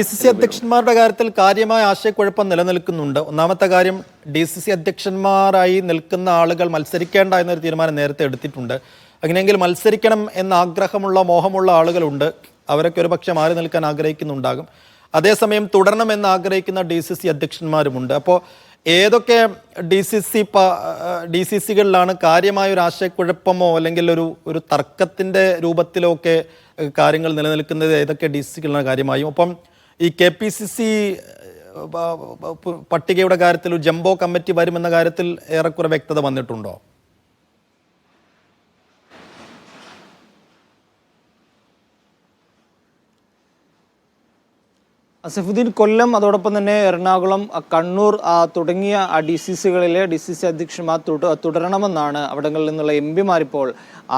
D C C അധ്യക്ഷന്മാരുടെ കാര്യത്തിൽ കാര്യമായ ആശയക്കുഴപ്പം നിലനിൽക്കുന്നുണ്ട്. ഒന്നാമത്തെ കാര്യം ഡി സി സി അധ്യക്ഷന്മാരായി നിൽക്കുന്ന ആളുകൾ മത്സരിക്കേണ്ട എന്നൊരു തീരുമാനം നേരത്തെ എടുത്തിട്ടുണ്ട്. അങ്ങനെയെങ്കിൽ മത്സരിക്കണം എന്ന ആഗ്രഹമുള്ള മോഹമുള്ള ആളുകളുണ്ട്. അവരൊക്കെ ഒരു പക്ഷെ മാറി നിൽക്കാൻ ആഗ്രഹിക്കുന്നുണ്ടാകും. അതേസമയം തുടരണം എന്ന് ആഗ്രഹിക്കുന്ന ഡി സി സി അധ്യക്ഷന്മാരുമുണ്ട്. അപ്പോൾ ഏതൊക്കെ D C C D C സികളിലാണ് കാര്യമായ ഒരു ആശയക്കുഴപ്പമോ അല്ലെങ്കിൽ ഒരു ഒരു തർക്കത്തിന്റെ രൂപത്തിലോ ഒക്കെ കാര്യങ്ങൾ നിലനിൽക്കുന്നത്? ഏതൊക്കെ ഡി സി സികളിലാണ് കാര്യമായും? ഒപ്പം ഈ കെ പി സി സി പട്ടികയുടെ കാര്യത്തിൽ ഒരു ജംബോ കമ്മിറ്റി വരുമെന്ന കാര്യത്തിൽ ഏറെക്കുറെ വ്യക്തത വന്നിട്ടുണ്ടോ? അസഫുദ്ദീൻ കൊല്ലം അതോടൊപ്പം തന്നെ എറണാകുളം കണ്ണൂർ തുടങ്ങിയ ഡി സി സികളിലെ ഡി സി സി അധ്യക്ഷന്മാർ തുടരണമെന്നാണ് അവിടങ്ങളിൽ നിന്നുള്ള എം പിമാരിപ്പോൾ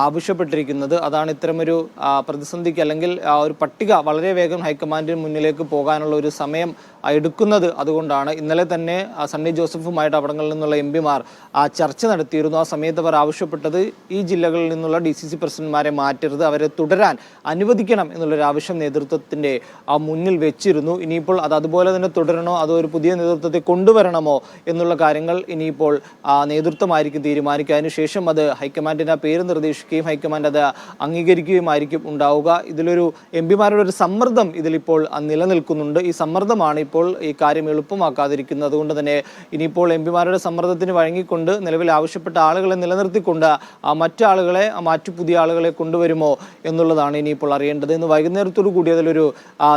ആവശ്യപ്പെട്ടിരിക്കുന്നത്. അതാണ് ഇത്തരമൊരു പ്രതിസന്ധിക്ക് അല്ലെങ്കിൽ ഒരു പട്ടിക വളരെ വേഗം ഹൈക്കമാൻഡിന് മുന്നിലേക്ക് പോകാനുള്ള ഒരു സമയം എടുക്കുന്നത് അതുകൊണ്ടാണ്. ഇന്നലെ തന്നെ ആ, സണ്ണി ജോസഫുമായിട്ട് അവിടങ്ങളിൽ നിന്നുള്ള എം പിമാർ ചർച്ച നടത്തിയിരുന്നു. ആ സമയത്ത് അവർ ആവശ്യപ്പെട്ടത് ഈ ജില്ലകളിൽ നിന്നുള്ള ഡി സി സി പ്രസിഡന്റ്മാരെ മാറ്റരുത് അവരെ തുടരാൻ അനുവദിക്കണം എന്നുള്ളൊരു ആവശ്യം നേതൃത്വത്തിന്റെ ആ മുന്നിൽ വെച്ചിരുന്നു. ഇനിയിപ്പോൾ അത് അതുപോലെ തന്നെ തുടരണോ അതോ ഒരു പുതിയ നേതൃത്വത്തെ കൊണ്ടുവരണമോ എന്നുള്ള കാര്യങ്ങൾ ഇനിയിപ്പോൾ ആ, നേതൃത്വമായിരിക്കും തീരുമാനിക്കുക. അതിനുശേഷം അത് ഹൈക്കമാൻഡിന്റെ പേര് നിർദ്ദേശിക്കുകയും ഹൈക്കമാൻഡ് അത് അംഗീകരിക്കുകയുമായിരിക്കും ഉണ്ടാവുക. ഇതിലൊരു എം പിമാരുടെ ഒരു സമ്മർദ്ദം ഇതിലിപ്പോൾ ആ, നിലനിൽക്കുന്നുണ്ട്. ഈ സമ്മർദ്ദമാണ് ഈ കാര്യം എളുപ്പമാക്കാതിരിക്കുന്നത് അതുകൊണ്ട് തന്നെ ഇനിയിപ്പോൾ എം പിമാരുടെ സമ്മർദ്ദത്തിന് വഴങ്ങിക്കൊണ്ട് നിലവിൽ ആവശ്യപ്പെട്ട ആളുകളെ നിലനിർത്തിക്കൊണ്ട് ആ മറ്റു പുതിയ ആളുകളെ കൊണ്ടുവരുമോ എന്നുള്ളതാണ് ഇനിയിപ്പോൾ അറിയേണ്ടത്. ഇന്ന് വൈകുന്നേരത്തോടു കൂടി അതിലൊരു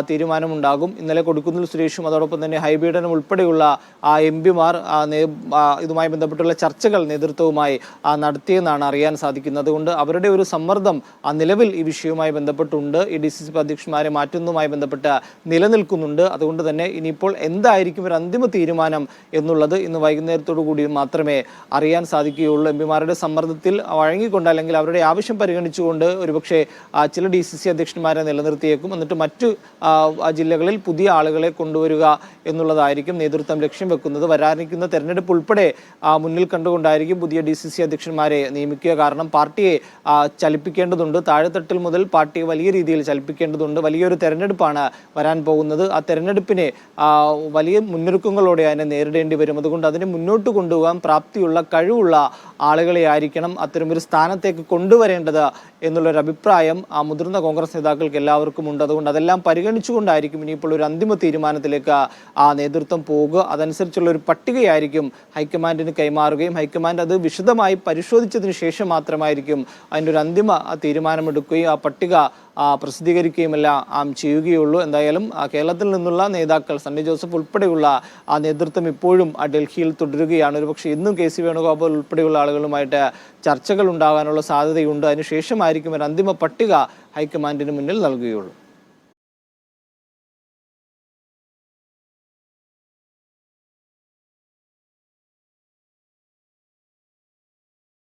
തീരുമാനമുണ്ടാകും. ഇന്നലെ കൊടുക്കുന്നിൽ സുരേഷും അതോടൊപ്പം തന്നെ ഹൈബീഡനും ഉൾപ്പെടെയുള്ള ആ എം പിമാർ ഇതുമായി ബന്ധപ്പെട്ടുള്ള ചർച്ചകൾ നേതൃത്വവുമായി നടത്തിയെന്നാണ് അറിയാൻ സാധിക്കുന്നത് അതുകൊണ്ട് അവരുടെ ഒരു സമ്മർദ്ദം ആ നിലവിൽ ഈ വിഷയവുമായി ബന്ധപ്പെട്ടുണ്ട്. ഈ ഡി സി സി അധ്യക്ഷന്മാരെ മാറ്റുന്നതുമായി ബന്ധപ്പെട്ട് നിലനിൽക്കുന്നുണ്ട്. അതുകൊണ്ട് തന്നെ ഇനിയിപ്പോൾ എന്തായിരിക്കും ഒരു അന്തിമ തീരുമാനം എന്നുള്ളത് ഇന്ന് വൈകുന്നേരത്തോടു കൂടി മാത്രമേ അറിയാൻ സാധിക്കുകയുള്ളൂ. എം പിമാരുടെ സമ്മർദ്ദത്തിൽ വഴങ്ങിക്കൊണ്ട് അല്ലെങ്കിൽ അവരുടെ ആവശ്യം പരിഗണിച്ചുകൊണ്ട് ഒരുപക്ഷെ ചില ഡി സി സി അധ്യക്ഷന്മാരെ നിലനിർത്തിയേക്കും. എന്നിട്ട് മറ്റു ജില്ലകളിൽ പുതിയ ആളുകളെ കൊണ്ടുവരിക എന്നുള്ളതായിരിക്കും നേതൃത്വം ലക്ഷ്യം വെക്കുന്നത്. വരാനിരിക്കുന്ന തെരഞ്ഞെടുപ്പ് ഉൾപ്പെടെ മുന്നിൽ കണ്ടുകൊണ്ടായിരിക്കും പുതിയ ഡി സി സി അധ്യക്ഷന്മാരെ നിയമിക്കുക. കാരണം പാർട്ടിയെ ചലിപ്പിക്കേണ്ടതുണ്ട്. താഴെത്തട്ടിൽ മുതൽ പാർട്ടിയെ വലിയ രീതിയിൽ ചലിപ്പിക്കേണ്ടതുണ്ട്. വലിയൊരു തെരഞ്ഞെടുപ്പാണ് വരാൻ പോകുന്നത്. ആ തെരഞ്ഞെടുപ്പിനെ വലിയ മുന്നൊരുക്കങ്ങളോടെ അതിനെ നേരിടേണ്ടി വരും. അതുകൊണ്ട് അതിനെ മുന്നോട്ട് കൊണ്ടുപോകാൻ പ്രാപ്തിയുള്ള കഴിവുള്ള ആളുകളെ ആയിരിക്കണം അത്തരമൊരു സ്ഥാനത്തേക്ക് കൊണ്ടുവരേണ്ടത് എന്നുള്ളൊരു അഭിപ്രായം ആ മുതിർന്ന കോൺഗ്രസ് നേതാക്കൾക്ക് എല്ലാവർക്കും ഉണ്ട്. അതുകൊണ്ട് അതെല്ലാം പരിഗണിച്ചുകൊണ്ടായിരിക്കും ഇനിയിപ്പോൾ ഒരു അന്തിമ തീരുമാനത്തിലേക്ക് ആ നേതൃത്വം പോകുക. അതനുസരിച്ചുള്ള ഒരു പട്ടികയായിരിക്കും ഹൈക്കമാൻഡിന് കൈമാറുകയും ഹൈക്കമാൻഡ് അത് വിശദമായി പരിശോധിച്ചതിന് ശേഷം മാത്രമായിരിക്കും അതിന്റെ ഒരു അന്തിമ തീരുമാനമെടുക്കുകയും ആ പട്ടിക പ്രസിദ്ധീകരിക്കുകയുമെല്ലാം ചെയ്യുകയുള്ളൂ. എന്തായാലും കേരളത്തിൽ നിന്നുള്ള നേതാക്കൾ സണ്ണി ജോസഫ് ഉൾപ്പെടെയുള്ള ആ നേതൃത്വം ഇപ്പോഴും ഡൽഹിയിൽ തുടരുകയാണ്. ഒരുപക്ഷെ ഇന്നും കെ സി വേണുഗോപാൽ ഉൾപ്പെടെയുള്ള ആളുകളുമായിട്ട് ചർച്ചകൾ ഉണ്ടാകാനുള്ള സാധ്യതയുണ്ട്. അതിനുശേഷമായിരിക്കും ഒരു അന്തിമ പട്ടിക ഹൈക്കമാൻഡിന് മുന്നിൽ നൽകുകയുള്ളൂ.